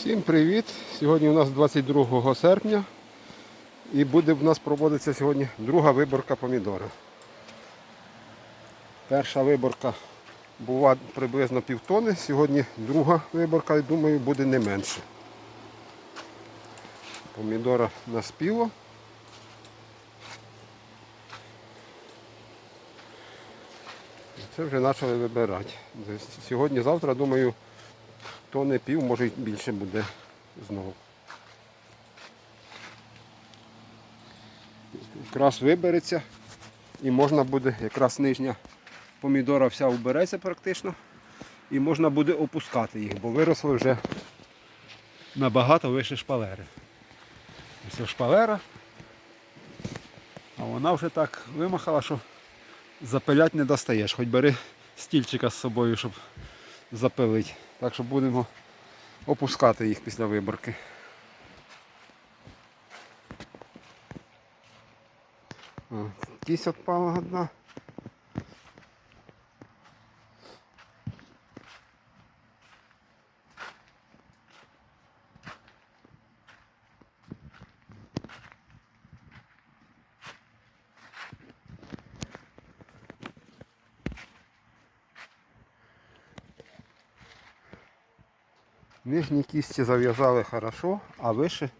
Всім привіт! Сьогодні у нас 22 серпня і буде в нас проводитися сьогодні друга виборка помідора. Перша виборка була приблизно півтони, сьогодні друга виборка, я думаю, буде не менше. Помідора наспіло. Це вже почали вибирати. Сьогодні-завтра, думаю, тони пів, може й більше буде знову. Якраз вибереться і можна буде, якраз нижня помідора вся вбереться практично. І можна буде опускати їх, бо виросли вже набагато вище шпалери. Ось шпалера. А вона вже так вимахала, що запилять не достаєш. Хоч бери стільчика з собою, щоб запилити. Так що будемо опускати їх після виборки. Кість відпала одна. Нижні кісті зав'язали хорошо, а вище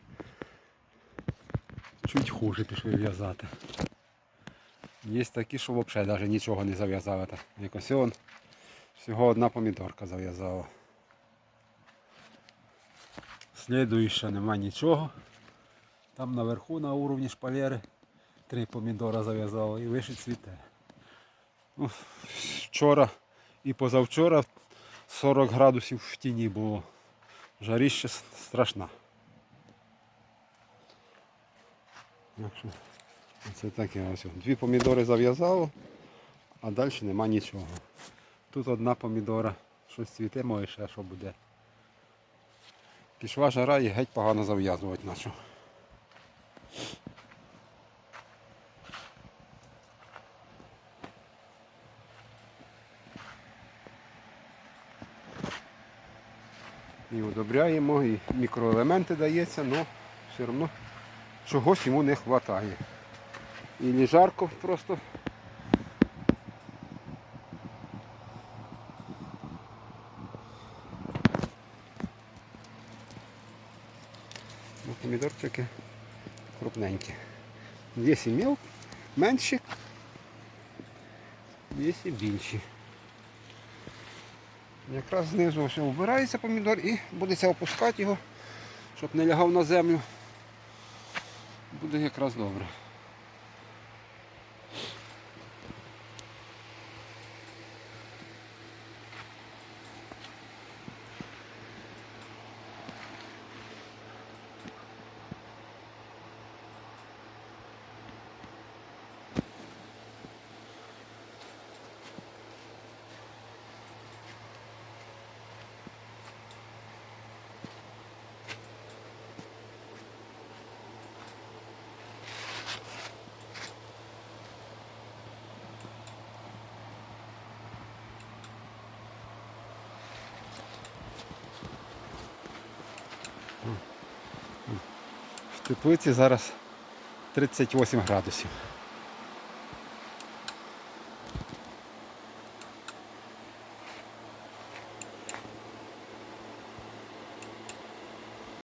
чуть хуже пішли в'язати. Є такі, що взагалі навіть нічого не зав'язали. Як ось он, всього одна помідорка зав'язала. Слідуюча нема нічого. Там наверху на уровні шпалери три помідора зав'язало і вище цвіте. Ну, Вчора і позавчора 40 градусів в тіні було. Жаріще страшна. Це таке ось. Дві помідори зав'язало, а далі нема нічого. Тут одна помідора, щось цвіте, може ще що буде. Пішла жара і геть погано зав'язувати нашу. І удобряємо, і мікроелементи дається, але все одно чогось йому не вистачає. І жарко просто. Ну, помідорчики крупненькі. Є мел, менші, є і більші. Якраз знизу все вбирається помідор і будеться опускати його, щоб не лягав на землю. Буде якраз добре. В теплиці зараз 38 градусів.